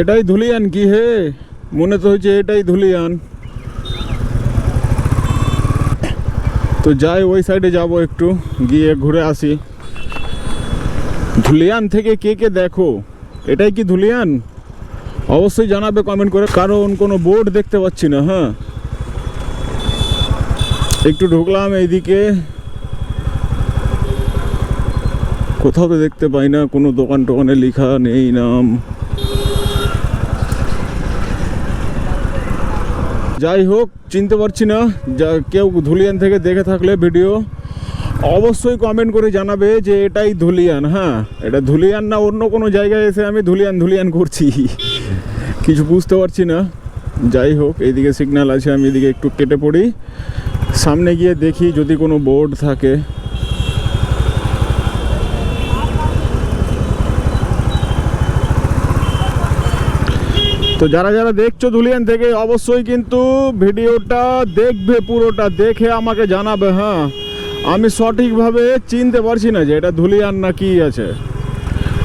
এটাই ধুলিয়ান কি হে? মনে তো হচ্ছে এটাই ধুলিয়ান। তো যাই, ওই সাইডে যাব একটু, গিয়ে ঘুরে আসি। ধুলিয়ান থেকে কে কে দেখো? এটাই কি ধুলিয়ান? অবশ্যই জানাবে কমেন্ট করে। কারণ কোনো বোর্ড দেখতে পাচ্ছি না হ্যাঁ। একটু ঢুকলাম এইদিকে। কোথাও তো দেখতে পাই না, কোনো দোকান টোকানে লেখা নেই নাম। যাই হোক, চিনতে পারছি না। যা, কেউ ধুলিয়ান থেকে দেখে থাকলে ভিডিও। অবশ্যই কমেন্ট করে জানাবে যে এটাই ধুলিয়ান হ্যাঁ? এটা ধুলিয়ান না অন্য কোনো জায়গায় এসে আমি ধুলিয়ান ধুলিয়ান করছি? কিছু বুঝতে পারছি না। যাই হোক এইদিকে সিগন্যাল আছে, আমি এদিকে একটু কেটে পড়ি। সামনে গিয়ে দেখি যদি কোনো বোর্ড থাকে। তো যারা যারা দেখছ ধুলিয়ান থেকে, অবশ্যই কিন্তু ভিডিওটা দেখবে, পুরোটা দেখে আমাকে জানাবে হ্যাঁ। আমি সঠিকভাবে চিনতে পারছি না যে এটা ধুলিয়ান না কি আছে।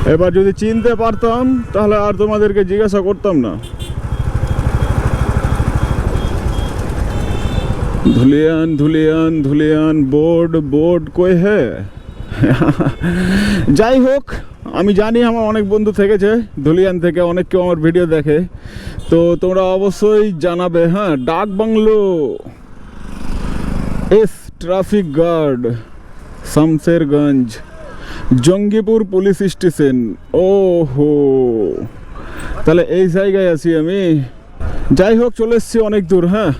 এবার যদি চিনতে পারতাম, তাহলে আর তোমাদেরকে জিজ্ঞাসা করতাম না। ধুলিয়ান ধুলিয়ান ধুলিয়ান বোর্ড বোর্ড কই হে? যাই হোক আমি জানি আমার অনেক বন্ধু থেকেছে ধুলিয়ান থেকে, অনেক কেউ আমার ভিডিও দেখে। তো তোমরা অবশ্যই জানাবে হ্যাঁ dak bungalow. S traffic guard, Samserganj, Jangipur police station ও হো তাহলে এই জায়গায় আছি আমি। যাই হোক, চলে এসেছি অনেক দূর হ্যাঁ।